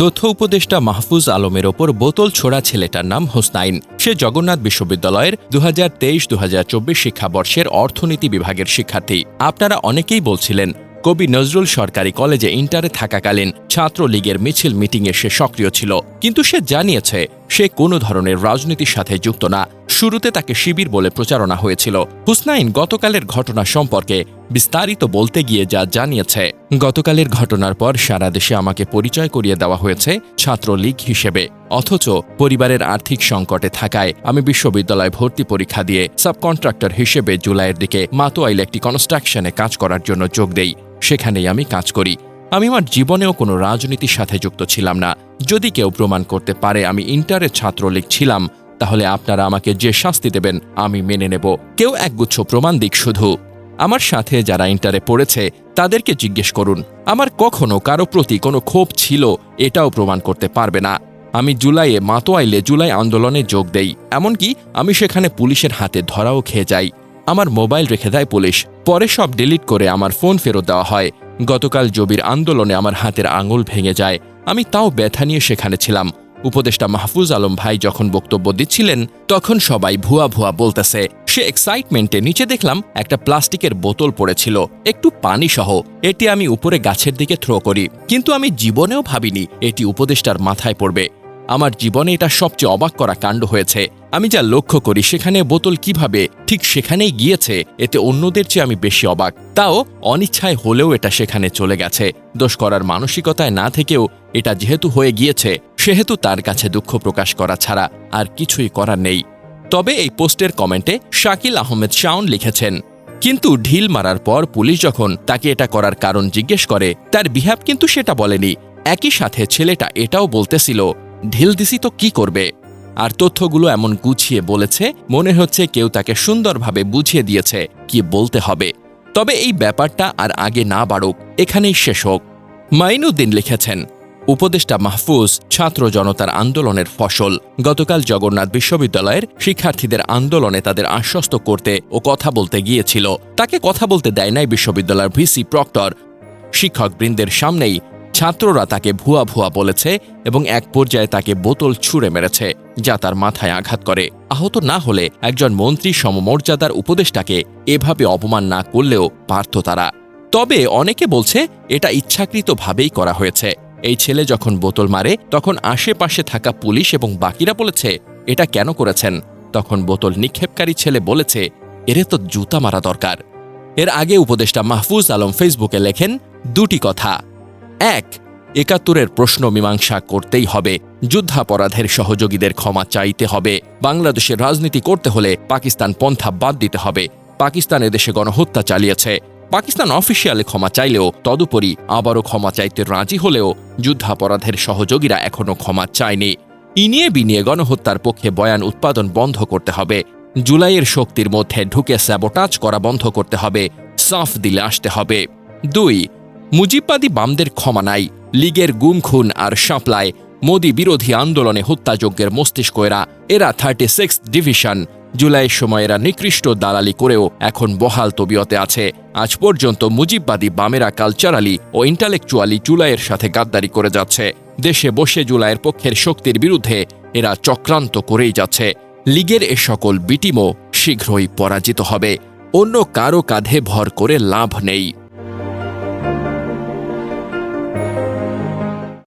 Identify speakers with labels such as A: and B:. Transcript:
A: তথ্য উপদেষ্টা মাহফুজ আলমের ওপর বোতল ছোড়া ছেলেটার নাম হোসনাইন। সে জগন্নাথ বিশ্ববিদ্যালয়ের দু হাজার তেইশ দু শিক্ষাবর্ষের অর্থনীতি বিভাগের শিক্ষার্থী। আপনারা অনেকেই বলছিলেন কবি নজরুল সরকারি কলেজে ইন্টারে থাকাকালীন ছাত্রলীগের মিছিল মিটিংয়ে সে সক্রিয় ছিল। কিন্তু সে জানিয়েছে, সে কোনো ধরনের রাজনীতির সাথে যুক্ত না। শুরুতে তাকে শিবির বলে প্রচারণা হয়েছিল। হুসনাইন গতকালের ঘটনা সম্পর্কে বিস্তারিত বলতে গিয়ে যা জানিয়েছে, গতকালের ঘটনার পর সারা দেশে আমাকে পরিচয় করিয়ে দেওয়া হয়েছে ছাত্রলীগ হিসেবে। অথচ পরিবারের আর্থিক সংকটে থাকায় আমি বিশ্ববিদ্যালয় ভর্তি পরীক্ষা দিয়ে সাবকন্ট্রাক্টর হিসেবে জুলাইয়ের দিকে মাতোয়াইল একটি কনস্ট্রাকশনে কাজ করার জন্য যোগ দেই। সেখানেই আমি কাজ করি। আমি আমার জীবনেও কোনো রাজনীতির সাথে যুক্ত ছিলাম না। যদি কেউ প্রমাণ করতে পারে আমি ইন্টারের ছাত্রলীগ ছিলাম, তাহলে আপনারা আমাকে যে শাস্তি দেবেন, আমি মেনে নেব। কেউ একগুচ্ছ প্রমাণ দিক শুধু। আমার সাথে যারা ইন্টারে পড়েছে, তাদেরকে জিজ্ঞেস করুন, আমার কখনো কারও প্রতি কোনো ক্ষোভ ছিল? এটাও প্রমাণ করতে পারবে না। আমি জুলাইয়ে মাতোয়াইলে জুলাই আন্দোলনে যোগ দেই, এমনকি আমি সেখানে পুলিশের হাতে ধরাও খেয়ে যাই। আমার মোবাইল রেখে দেয় পুলিশ। পরে সব ডিলিট করে আমার ফোন ফেরত দেওয়া হয়। গতকাল জবির আন্দোলনে আমার হাতের আঙুল ভেঙে যায়। আমি তাও ব্যথা নিয়ে সেখানে ছিলাম। উপদেষ্টা মাহফুজ আলম ভাই যখন বক্তব্য দিচ্ছিলেন, তখন সবাই ভুয়া ভুয়া বলতেছে। সে এক্সাইটমেন্টে নিচে দেখলাম একটা প্লাস্টিকের বোতল পড়েছিল। একটু পানি সহ। এটি আমি উপরে গাছের দিকে থ্রো করি। কিন্তু আমি জীবনেও ভাবিনি এটি উপদেষ্টার মাথায় পড়বে। আমার জীবনে এটা সবচেয়ে অবাক করা কাণ্ড হয়েছে। আমি যা লক্ষ্য করি সেখানে বোতল কীভাবে ঠিক সেখানেই গিয়েছে, এতে অন্যদের চেয়ে আমি বেশি অবাক। তাও অনিচ্ছায় হলেও এটা সেখানে চলে গেছে। দোষ করার মানসিকতায় না থেকেও এটা যেহেতু হয়ে গিয়েছে, সেহেতু তার কাছে দুঃখ প্রকাশ করা ছাড়া আর কিছুই করার নেই। তবে এই পোস্টের কমেন্টে শাকিল আহমেদ শাওন লিখেছেন, কিন্তু ঢিল মারার পর পুলিশ যখন তাকে এটা করার কারণ জিজ্ঞেস করে, তার বিহাব কিন্তু সেটা বলেনি। একই সাথে ছেলেটা এটাও বলতেছিল ঢিল দিছি তো কি করবে? আর তথ্যগুলো এমন গুছিয়ে বলেছে, মনে হচ্ছে কেউ তাকে সুন্দরভাবে বুঝিয়ে দিয়েছে, কি বলতে হবে। তবে এই ব্যাপারটা আর আগে না বাড়ুক, এখানেই শেষ হোক। মাইনুদ্দিন লিখেছেন, উপদেষ্টা মাহফুজ, ছাত্র জনতার আন্দোলনের ফসল। গতকাল জগন্নাথ বিশ্ববিদ্যালয়ের শিক্ষার্থীদের আন্দোলনে তাদের আশ্বস্ত করতে ও কথা বলতে গিয়েছিল। তাকে কথা বলতে দেয় নাই বিশ্ববিদ্যালয়ের ভিসি প্রক্টর। শিক্ষকবৃন্দের সামনেই ছাত্ররা তাকে ভুয়া ভুয়া বলেছে এবং এক পর্যায়ে তাকে বোতল ছুঁড়ে মেরেছে, যা তার মাথায় আঘাত করে। আহত না হলে একজন মন্ত্রী সমমর্যাদার উপদেষ্টাকে এভাবে অপমান না করলেও পারত তারা। তবে অনেকে বলছে, এটা ইচ্ছাকৃতভাবেই করা হয়েছে। এই ছেলে যখন বোতল মারে, তখন আশেপাশে থাকা পুলিশ এবং বাকিরা বলেছে, এটা কেন করেছেন? তখন বোতল নিক্ষেপকারী ছেলে বলেছে, এরে তো জুতা মারা দরকার। এর আগে উপদেষ্টা মাহফুজ আলম ফেসবুকে লেখেন, দুটি কথা। এক, একাত্তরের প্রশ্ন মীমাংসা করতেই হবে। যুদ্ধাপরাধের সহযোগীদের ক্ষমা চাইতে হবে। বাংলাদেশের রাজনীতি করতে হলে পাকিস্তান পন্থা বাদ দিতে হবে। পাকিস্তান এদেশে গণহত্যা চালিয়েছে। পাকিস্তান অফিসিয়ালে ক্ষমা চাইলেও তদুপরি আবারও ক্ষমা চাইতে রাজি হলেও যুদ্ধাপরাধের সহযোগীরা এখনও ক্ষমা চায়নি। ইনিয়ে বিনিয়ে গণহত্যার পক্ষে বয়ান উৎপাদন বন্ধ করতে হবে। জুলাইয়ের শক্তির মধ্যে ঢুকে স্যাবোটাজ করা বন্ধ করতে হবে। সাফ দিলে আসতে হবে। দুই মুজিববাদী বামদের ক্ষমা নাই, লীগের গুম খুন আর সাপ্লায় মোদি বিরোধী আন্দোলনে হত্যাযজ্ঞের মস্তিষ্ক এরা এরা থার্টি সিক্স ডিভিশন জুলাইয়ের সময় এরা নিকৃষ্ট দালালি করেও এখন বহাল তবিয়তে আছে। আজ পর্যন্ত মুজিববাদী বামেরা কালচারালি ও ইন্টালেকচুয়ালি জুলাইয়ের সাথে গাদ্দারি করে যাচ্ছে। দেশে বসে জুলাইয়ের পক্ষের শক্তির বিরুদ্ধে এরা চক্রান্ত করেই যাচ্ছে। লীগের এ সকল বিটিমও শীঘ্রই পরাজিত হবে। অন্য কারও কাঁধে ভর করে লাভ নেই।